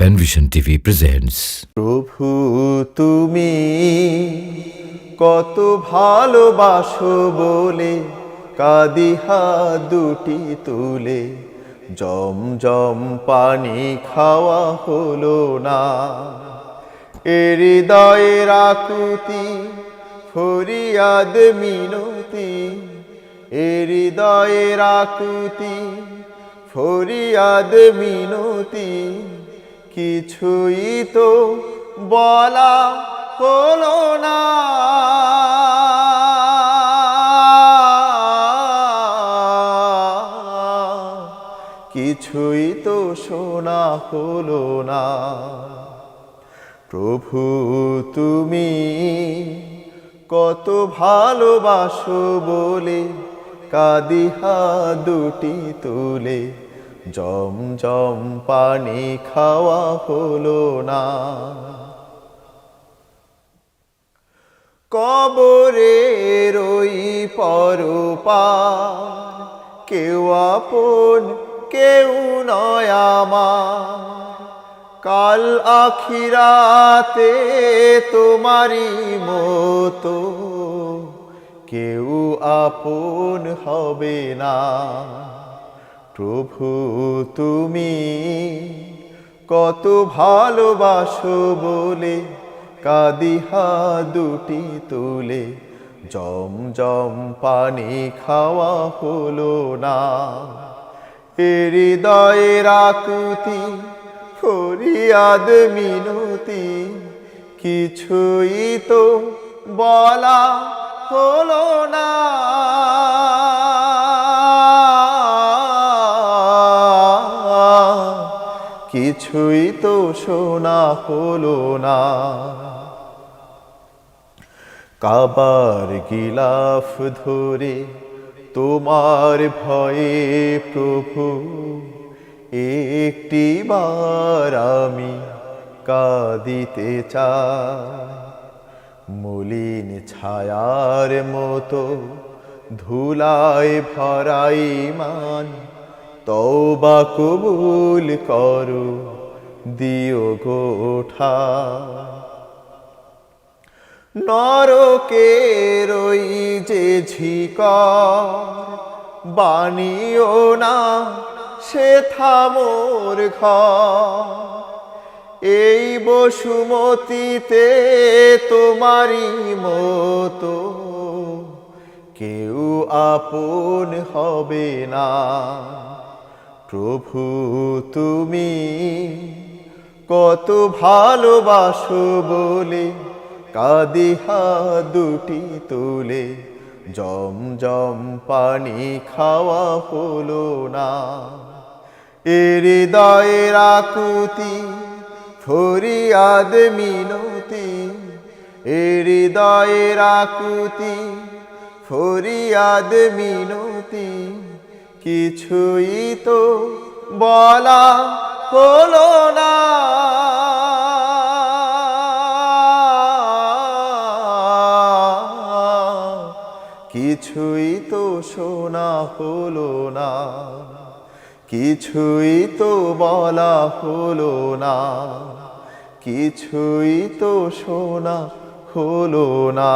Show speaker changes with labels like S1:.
S1: Panvision TV presents
S2: প্রভু, তুমি কত ভালোবাসো বলে কাদিহা দুটি তুলে। জম জম পানি খাওয়া হলো না। এ হৃদয়ের আকুতি ফরিয়াদ মিনতি। এ হৃদয়ের আকুতি ফরিয়াদ মিনতি। কিছুই তো বলা হলো না। কিছুই তো শোনা হলো না। প্রভু, তুমি কত ভালোবাসো বলে কাদিহা দুটি তুলে। জম জম পানি খাওয়া হলো না। কবরে রই পরপার কেউ আপন, কেউ নয় আমার। কাল আখিরাতে তোমারই মতো কেউ আপন হবে না। প্রভু, তুমি কত ভালোবাসো বলে কাদিহা দুটি তুলে, জম জম পানি খাওয়া হলো না। হৃদয়ের আকুতি ফরিয়াদ, মিনতি, কিছুই তো বলা হলো না। কিছুই তো শোনা হলো না। কাবার গিলাফ ধরে তোমার ভয়ে প্রভু, একটি বার আমি কাঁদিতে চাই। মলিন ছায়ার মতো ধুলায় ভরাই মান তওবা কবুল করো, দিও গোঠা নরকের ওই যে ঝিকর বানিও না, সে থামোর ঘর। এই বসুমতিতে তোমারই মতো কেউ আপন হবে না। প্রভু তুমি কত ভালোবাসো বলে কাদিহা দুটি তুলে, জম জম পানি খাওয়া হলো না। হৃদয়ের আকুতি ফরিয়াদ মিনতি। হৃদয়ের আকুতি ফরিয়াদ মিনতি। কিছুই তো বলা হলো না। কিছুই তো শোনা হলো না। কিছুই তো বলা হলো না। কিছুই তো শোনা হলো না।